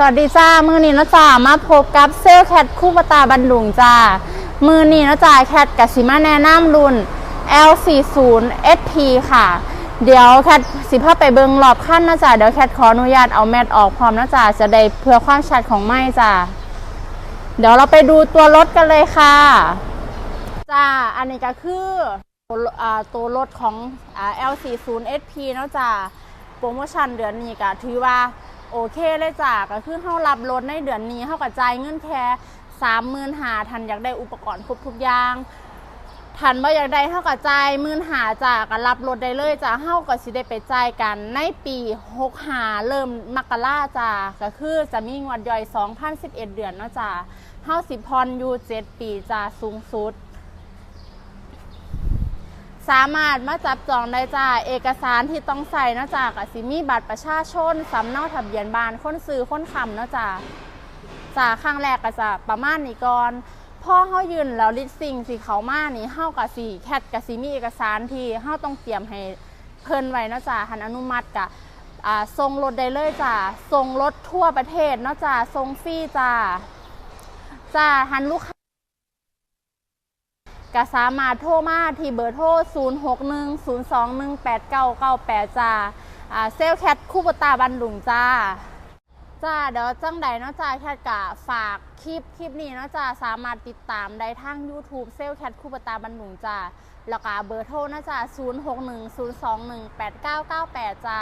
สวัสดีจ้า มือนี้นะจ้ามาพบกับเซลแคทคู่ปตาบันดุงจ้า มือนี้นะจ้าแคทกับสิมาแนะนำรุ่น L40 SP ค่ะ เดี๋ยวแคทสิพาไปเบิงรอบขั้นนะจ้าเดี๋ยวแคทขออนุญาตเอาแมทออกพร้อมนะจ้าจะได้เพื่อความชัดของไม้จ้าเดี๋ยวเราไปดูตัวรถกันเลยค่ะ จ้า อันนี้ก็คือตัวรถของ L40 SP นะจ้าโปรโมชั่นเดือนนี้ก็ถือว่า โอเคเลยจ้าก็คือเฮารับรถในเดือนนี้เฮาก็จ่ายเงินแค่สามหมื่นหาทันอยากได้อุปกรณ์ครบทุกอย่างทันบ่อยากได้เฮาก็จ่ายหมื่นหาจ้าก็รับรถได้เลยจ้าเฮาก็สิได้ไปจ่ายกันในปี65เริ่มมกราจ้าก็คือจะมีงวดย่อย 2011 เดือนเนาะจ้าเฮาสิพรอยู่7ปีจ้าสูงสุด สามารถมาจับจองได้จ้าเอกสารที่ต้องใส่นะจ้ากับสิมีบัตรประชาชนสำเนาทะเบียนบ้านค้นซื้อค้นคำนะจ้าจ้าครั้งแรกก็จะประมาณนี้ก่อนพ่อเฮายืนแล้วลิสซิงสิเขามานี่เฮากับสีแคทกับสีมีเอกสารที่เฮาต้องเตรียมให้เพิ่นไว้นะจ้าหันอนุมัติกะอ่าส่งรถได้เลยจ้าส่งรถทั่วประเทศเนาะจ้าส่งฟรีจ้าจ้าหันลูกค้า ก็สามารถโทรมาที่เบอร์โทร 0610218998 จ้าอ่าเซลแคทคู่ปตาบันดุงจ้าจ้าเดี๋ยวจังใดเนาะจ้าแคทกะฝากคลิปคลิปนี้เนาะจ้าสามารถติดตามได้ทาง YouTube เซลแคทคู่ปตาบันดุงจ้าแล้วก็เบอร์โทรนะจ้า0610218998 จ้า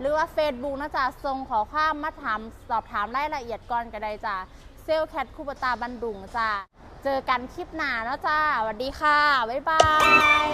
หรือว่า Facebook นะจ้าส่งขอความมาถามสอบถามรายละเอียดก่อนก็ได้จ้าเซลลแคทคู่ปตาบันดุงจ้า เจอกันคลิปหน้านะจ้าสวัสดีค่ะ บ๊ายบาย